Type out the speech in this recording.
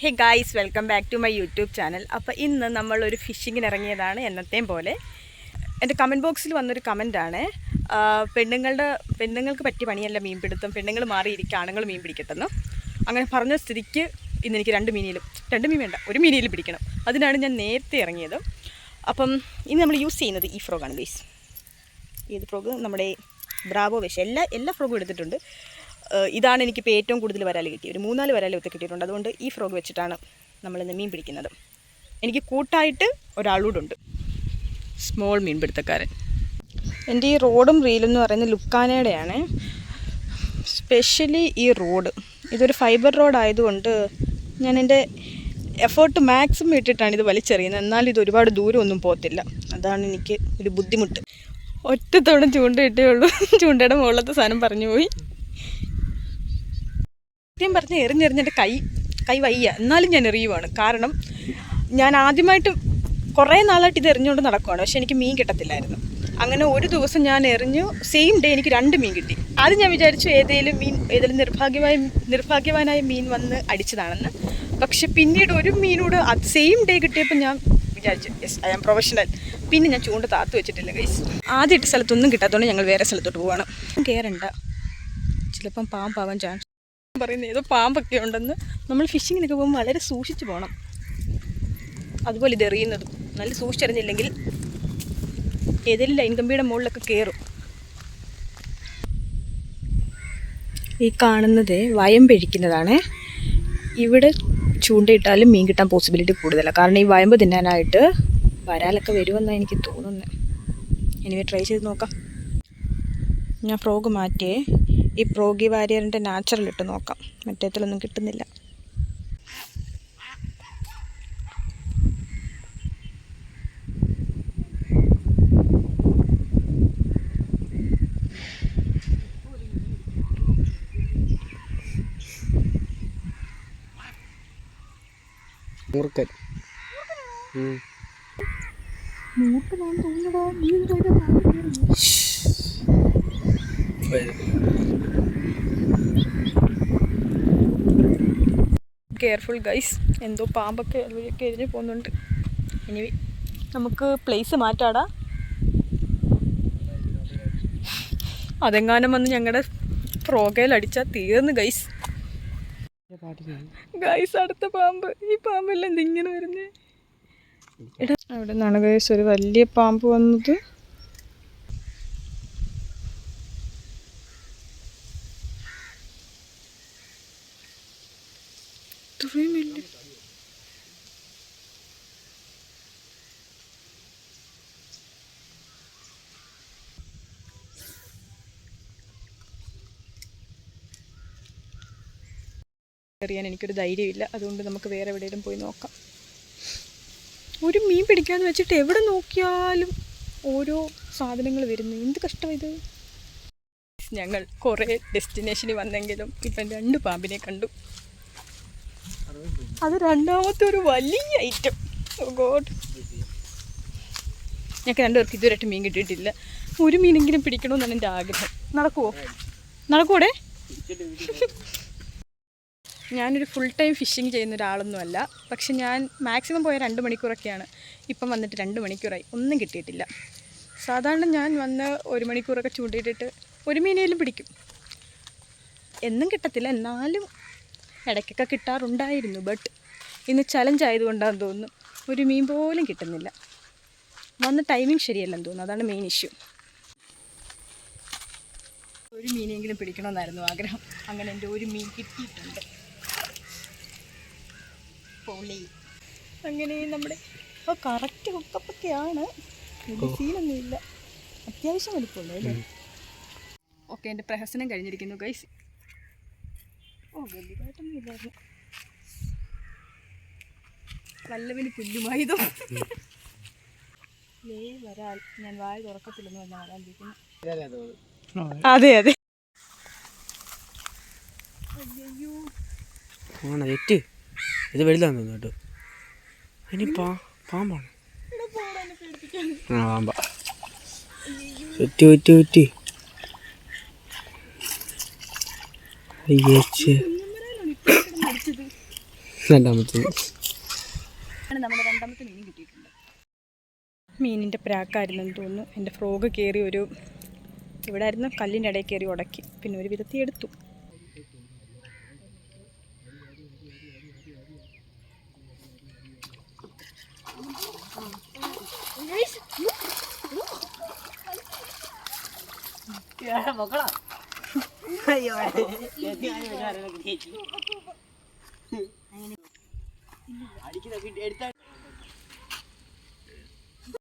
Hey guys welcome back to my YouTube channel അപ്പോൾ ഇന്ന് നമ്മളൊരു ഫിഷിങ്ങിന് ഇറങ്ങിയതാണ് എന്നത്തെയും പോലെ. എന്റെ കമന്റ് ബോക്സിൽ വന്നൊരു കമന്റാണ് പെണ്ണുങ്ങളുടെ പെണ്ണുങ്ങൾക്ക് പറ്റിയ പണിയല്ല മീൻ പിടുത്തം പെണ്ണുങ്ങൾ മാറിയിരിക്കുക ആണുങ്ങൾ മീൻ പിടിക്കട്ടെന്ന്. അങ്ങനെ പറഞ്ഞ സ്ഥിതിക്ക് ഇന്ന് എനിക്ക് രണ്ട് മീനിലും രണ്ട് മീൻ വേണ്ട ഒരു മീനിലും പിടിക്കണം. അതിനാണ് ഞാൻ നേരത്തെ ഇറങ്ങിയത്. അപ്പം ഇന്ന് നമ്മൾ യൂസ് ചെയ്യുന്നത് ഈ ഫ്രോഗാണ് ഗൈസ് ഏത് ഫ്രോഗ് നമ്മുടെ ബ്രാവോ വേഷം. എല്ലാ എല്ലാ ഫ്രോഗും എടുത്തിട്ടുണ്ട്. ഇതാണ് എനിക്കിപ്പോൾ ഏറ്റവും കൂടുതൽ വരാൽ കിട്ടി ഒരു മൂന്നാൽ വരാൽ ഒത്ത് കിട്ടിയിട്ടുണ്ട്. അതുകൊണ്ട് ഈ ഫ്രോഗ് വെച്ചിട്ടാണ് നമ്മളിന്ന് മീൻ പിടിക്കുന്നത്. എനിക്ക് കൂട്ടായിട്ട് ഒരാളൂടുണ്ട്. സ്മോൾ മീൻ പിടുത്തക്കാരൻ എന്റെ ഈ റോഡും റീലും എന്ന് പറയുന്നത് ലുക്കാനയുടെയാണ് സ്പെഷ്യലി ഈ റോഡ്. ഇതൊരു ഫൈബർ റോഡ് ആയതുകൊണ്ട് ഞാൻ എന്റെ എഫേർട്ട് മാക്സിമം ഇട്ടിട്ടാണ് ഇത് വലിച്ചെറിയുന്നത്. എന്നാൽ ഇത് ഒരുപാട് ദൂരം ഒന്നും പോകത്തില്ല. അതാണ് എനിക്ക് ഒരു ബുദ്ധിമുട്ട്. ഒറ്റ ചൂണ്ട ഇട്ടേ ഉള്ളൂ. ചൂണ്ടയുടെ മുകളിലത്തെ സാധനം പറഞ്ഞു പോയി. സത്യം പറഞ്ഞ് എറിഞ്ഞെറിഞ്ഞെന്റെ കൈ കൈ വയ്യ. എന്നാലും ഞാൻ എറിയുവാണ്. കാരണം ഞാൻ ആദ്യമായിട്ട് കുറേ നാളായിട്ട് ഇത് എറിഞ്ഞുകൊണ്ട് നടക്കുവാണ്. പക്ഷെ എനിക്ക് മീൻ കിട്ടത്തില്ലായിരുന്നു. അങ്ങനെ ഒരു ദിവസം ഞാൻ എറിഞ്ഞു. സെയിം ഡേ എനിക്ക് രണ്ട് മീൻ കിട്ടി. അത് ഞാൻ വിചാരിച്ചു ഏതെങ്കിലും മീൻ ഏതെങ്കിലും നിർഭാഗ്യമായ നിർഭാഗ്യവാനായ മീൻ വന്ന് അടിച്ചതാണെന്ന്. പക്ഷെ പിന്നീട് ഒരു മീനോട് അത് സെയിം ഡേ കിട്ടിയപ്പോൾ ഞാൻ വിചാരിച്ചു യെസ് ഐ ആം പ്രൊഫഷണൽ പിന്നെ ഞാൻ ചൂണ്ട താത്തു വെച്ചിട്ടില്ല ഗൈസ് ആദ്യമായിട്ട് സ്ഥലത്തൊന്നും കിട്ടാത്തതുകൊണ്ട് ഞങ്ങൾ വേറെ സ്ഥലത്തോട്ട് പോവാണ്. കയറണ്ട ചിലപ്പം പാമ്പാവാൻ ചാൻസ് പറയുന്നത് ഏതോ പാമ്പൊക്കെ ഉണ്ടെന്ന്. നമ്മൾ ഫിഷിങ്ങിനൊക്കെ പോകുമ്പോൾ വളരെ സൂക്ഷിച്ച് പോകണം അതുപോലെ ഇത് എറിയുന്നതും. നല്ല സൂക്ഷിച്ചറിഞ്ഞില്ലെങ്കിൽ ഏതെങ്കിലും ലൈൻ കമ്പിയുടെ മുകളിലൊക്കെ കയറും ഈ കാണുന്നത് വയം പിഴിക്കുന്നതാണ്. ഇവിടെ ചൂണ്ടയിട്ടാലും മീൻ കിട്ടാൻ പോസിബിലിറ്റി കൂടുതലാണ് കാരണം ഈ വയമ്പ് തിന്നാനായിട്ട് വരാലൊക്കെ വരുമെന്നാണ് എനിക്ക് തോന്നുന്നത് എനിവേ ട്രൈ ചെയ്ത് നോക്കാം. ഞാൻ ഫ്രോഗ് മാറ്റിയേ. ഈ പ്രോഗി വാരിയറിന്റെ നാച്ചുറൽ ഇട്ട് നോക്കാം. മറ്റേത്തിലൊന്നും കിട്ടുന്നില്ല. മൂർക്കൻ ഉം. കെയർഫുൾ ഗൈസ് എന്തോ പാമ്പൊക്കെ അതുവഴിയൊക്കെ എരിഞ്ഞ് പോകുന്നുണ്ട്. ഇനി നമുക്ക് പ്ലേസ് മാറ്റാടാ. അതെങ്ങാനും വന്ന് ഞങ്ങളുടെ ഫ്രോഗയിൽ അടിച്ചാൽ തീർന്ന് ഗൈസ് ഗൈസ് അടുത്ത പാമ്പ്. ഈ പാമ്പെല്ലാം എന്തിങ്ങനെ വരുന്നേ? അവിടെ നിന്നാണ് ഗൈസ് ഒരു വലിയ പാമ്പ് വന്നത്. ഇത്രയും വലിയ അറിയാൻ എനിക്കൊരു ധൈര്യമില്ല. അതുകൊണ്ട് നമുക്ക് വേറെ എവിടെയെങ്കിലും പോയി നോക്കാം. ഒരു മീൻ പിടിക്കാന്ന് വെച്ചിട്ട് എവിടെ നോക്കിയാലും ഓരോ സാധനങ്ങൾ വരുന്നു. എന്ത് കഷ്ടം ഇത് ഞങ്ങൾ കുറേ ഡെസ്റ്റിനേഷനിൽ വന്നെങ്കിലും ഇപ്പം രണ്ട് പാമ്പിനെ കണ്ടു. അത് രണ്ടാമത്തെ ഒരു വലിയ ഐറ്റം ഗോഡ് ഞങ്ങൾക്ക് രണ്ടുപേർക്ക് ഇതുവരെയായിട്ട് മീൻ കിട്ടിയിട്ടില്ല. ഒരു മീനെങ്കിലും പിടിക്കണമെന്നാണ് എന്റെ ആഗ്രഹം. നടക്കുമോ നടക്കൂടെ ഞാനൊരു ഫുൾ ടൈം ഫിഷിങ് ചെയ്യുന്ന ഒരാളൊന്നുമല്ല. പക്ഷെ ഞാൻ മാക്സിമം പോയ രണ്ട് മണിക്കൂറൊക്കെയാണ്. ഇപ്പം വന്നിട്ട് രണ്ട് മണിക്കൂറായി. ഒന്നും കിട്ടിയിട്ടില്ല. സാധാരണ ഞാൻ വന്ന് ഒരു മണിക്കൂറൊക്കെ ചൂണ്ടിയിട്ടിട്ട് ഒരു മീനേലും പിടിക്കും. എന്നും കിട്ടത്തില്ല. എന്നാലും ഇടയ്ക്കൊക്കെ കിട്ടാറുണ്ടായിരുന്നു ബട്ട് ഇന്ന് ചലഞ്ച് ആയതുകൊണ്ടാണെന്ന് തോന്നുന്നു. ഒരു മീൻ പോലും കിട്ടുന്നില്ല. വന്ന ടൈമിംഗ് ശരിയല്ലെന്ന് തോന്നുന്നു. അതാണ് മെയിൻ ഇഷ്യൂ ഒരു മീനെങ്കിലും പിടിക്കണമെന്നായിരുന്നു ആഗ്രഹം. അങ്ങനെ എന്റെ ഒരു മീൻ കിട്ടിയിട്ടുണ്ട്. പൊളി. അങ്ങനെ നമ്മുടെ ഓ. കറക്റ്റ് ഹുക്കപ്പൊക്കെയാണ് സീനൊന്നുമില്ല അത്യാവശ്യം വലിപ്പമുണ്ട് അല്ലേ? ഓക്കെ എന്റെ പ്രഹസനം കഴിഞ്ഞിരിക്കുന്നു ഗൈസ് ഓ വലുതായിട്ടൊന്നും ഇല്ലായിരുന്നു വല്ലവന് പുല്ലുമായതോ ലേ വരാൽ ഞാൻ വായ തുറക്കത്തില്ലെന്ന് പറഞ്ഞാൽ വരാൻ അതെ അതെ. അയ്യോ ആണ്? തെറ്റ് ഇത് തോന്നുന്നു കേട്ടോ. ഇനി പാ പാമ്പാണ്. ആ പാമ്പ. ഉറ്റി ഒറ്റ ഒറ്റ രണ്ടാമത്തെ. മീനിന്റെ പ്രാക്കായിരുന്നെന്ന് തോന്നുന്നു. എന്റെ ഫ്രോഗ് കയറി ഒരു ഇവിടെ ആയിരുന്നു കല്ലിന്റെ ഇടയിൽ കയറി ഉടക്കി. പിന്നെ ഒരു വിധത്തി എടുത്തു. മക്കളാ. അടിക്കുന്ന എടുത്താ